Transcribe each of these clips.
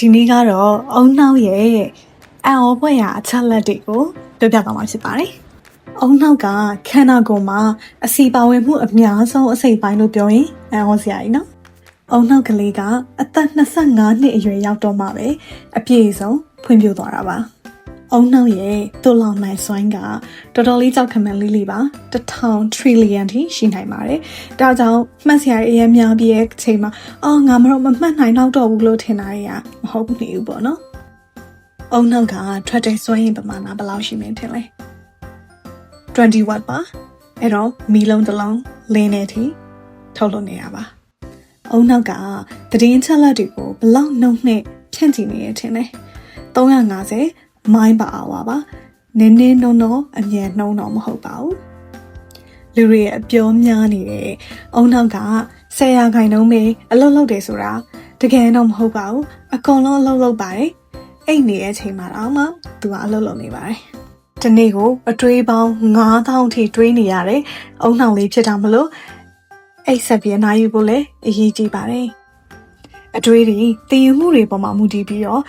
ဒီနေ့ကတော့အုံနောက်ရဲ့အံ့ဩဖွယ်ရာအချက်လက်တွေကိုပြောပြသွားမှာဖြစ်ပါတယ်။အုံနောက်ကခန္ဓာကိုယ်မှာအစီပါဝင်မှုအများဆုံးအစိတ်ပိုင်းလို့ပြောရင်အံ့ဩစရာကြီးနော်။အုံနောက်ကလေးကအသက်25နှစ်အရွယ်ရောက်တော့မှပဲအပြည့်အစုံဖွံ့ဖြိုးသွားတာပါ။ အုံနောက်ရဲ့တူလောင်နိုင်စွမ်းကတော်တော်လေးကြောက်ခမန်းလေးလေးပါ1000 trillion ထိရှိနိုင်ပါတယ်။ဒါကြောင့်မှတ်စရာအရေးများပြီးရဲ့အချိန်မှာအော်ငါမတော့မမှတ်နိုင်တော့တော့ဘူးလို့ထင်တာတွေကမဟုတ်ဘူးနေဘူးပေါ့နော်။အုံနောက်ကထွက်တဲ့စွမ်းရည်ပမာဏဘယ်လောက်ရှိမလဲထင်လဲ20 watt ပါ။အဲ့တော့မီလုံးတစ်လုံးလင်းနေထိထုတ်လို့နေရပါ။အုံနောက်ကသတည်င်းချက်လက်တွေကိုဘယ်လောက်နှုတ်နဲ့ဖြန့်ကြည့်နေရထင်လဲ350 မိုင်းပါအောင်ပါနင်းနေနှုံတော့အမြန်နှုံတော့မဟုတ်ပါဘူးလူတွေရဲ့အပြောများနေတဲ့အုံနောက်ကဆယ်ရာခိုင်နှုံးပဲအလုပ်လုပ်တယ်ဆိုတာတကယ်တော့မဟုတ်ပါဘူးအကုန်လုံးအလုပ်လုပ်ပါတယ်အိတ်နေတဲ့အချိန်မှာတော့မှသူကအလုပ်လုပ်နေပါတယ်ဒီနေ့ကိုအတွေးပေါင်း9000ထိတွေးနေရတယ်အုံနှောင်လေးဖြစ်တာမလို့အိတ်ဆက်ပြီးအနားယူဖို့လည်းအရေးကြီးပါတယ်အတွေးတွေတည်ယူမှုတွေပေါ်မှာမူတည်ပြီးတော့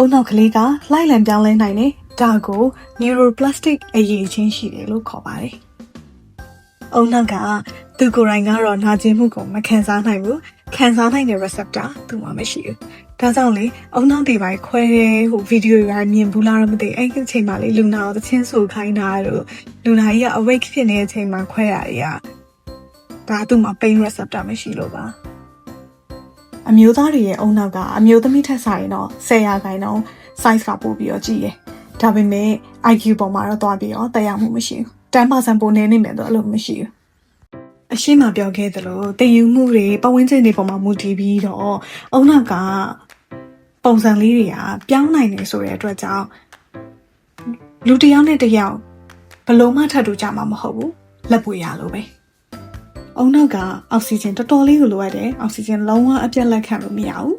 အုံနောက်ကလေးကလှိုက်လံပြောင်းလဲနိုင်တယ်ဒါကို neuroplastic အရေးချင်းရှိတယ်လို့ခေါ်ပါတယ်။အုံနောက်ကသူကိုယ်တိုင်ကတော့နာကျင်မှုကိုမခံစားနိုင်ဘူး။ခံစားနိုင်တဲ့ receptor သူ့မှာမရှိဘူး။ဒါကြောင့်လေအုံနောက်တွေပိုင်းခွဲတဲ့ဟိုဗီဒီယိုတွေမြင်ဘူးလားတော့မသိအဲ့ဒီအချိန်မှာလေလူနာကိုသချင်းဆူခိုင်းတာတို့လူနာကြီးက awake ဖြစ်နေတဲ့အချိန်မှာခွဲရတွေကဒါသူ့မှာ pain receptor မရှိလို့ပါ။ အမျိုးသားတွေရဲ့အုံနောက်ကအမျိုးသမီးထက်ဆိုင်တော့10ရာခိုင်နှုန်း size ကပို့ပြီးတော့ကြည့်ရယ်။ဒါပေမဲ့ IQ ပေါ်မှာတော့တွားပြီးတော့တရားမှုမရှိဘူး။10%ပိုနေနေမယ်တော့အဲ့လိုမရှိဘူး။အရှိမပြောခဲ့သလိုတည်ယူမှုတွေပတ်ဝန်းကျင်တွေပေါ်မှာမူတည်ပြီးတော့အုံနောက်ကပုံစံလေးတွေကပြောင်းနိုင်နေဆိုတဲ့အတွက်ကြောင့်လူတစ်ယောက်နဲ့တစ်ယောက်ဘယ်လုံးမှထပ်တူကြမှာမဟုတ်ဘူးလက်ပွေရလို့ပဲ အုံနောက်ကအောက်ဆီဂျင်တော်တော်လေးကိုလိုအပ်တယ်အောက်ဆီဂျင်လုံးဝအပြတ်လက်ခံလို့မရဘူး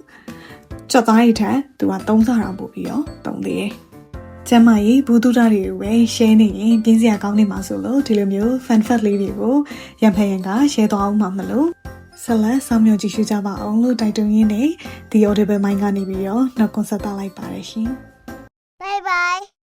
ကြော့သားရိတ်ထက်သူက3ဆတောင်ပို့ပြီးတော့တုံးသေးတယ်ကျမကြီးဘူးတူတာတွေကိုပဲ share နေရင်ပြင်းစရာကောင်းနေမှာဆိုလို့ဒီလိုမျိုး fan fact လေးတွေကိုရံဖန်ရံက share သွားအောင်မှာမလို့ဆက်လက်ဆောင်မြောက်ကြည့်ရှုကြပါအောင်လို့တိုက်တွန်းရင်းနဲ့ The Audible Mind ကနေပြီးတော့နောက်ကွန်ဆက်တာလိုက်ပါတယ်ရှင်။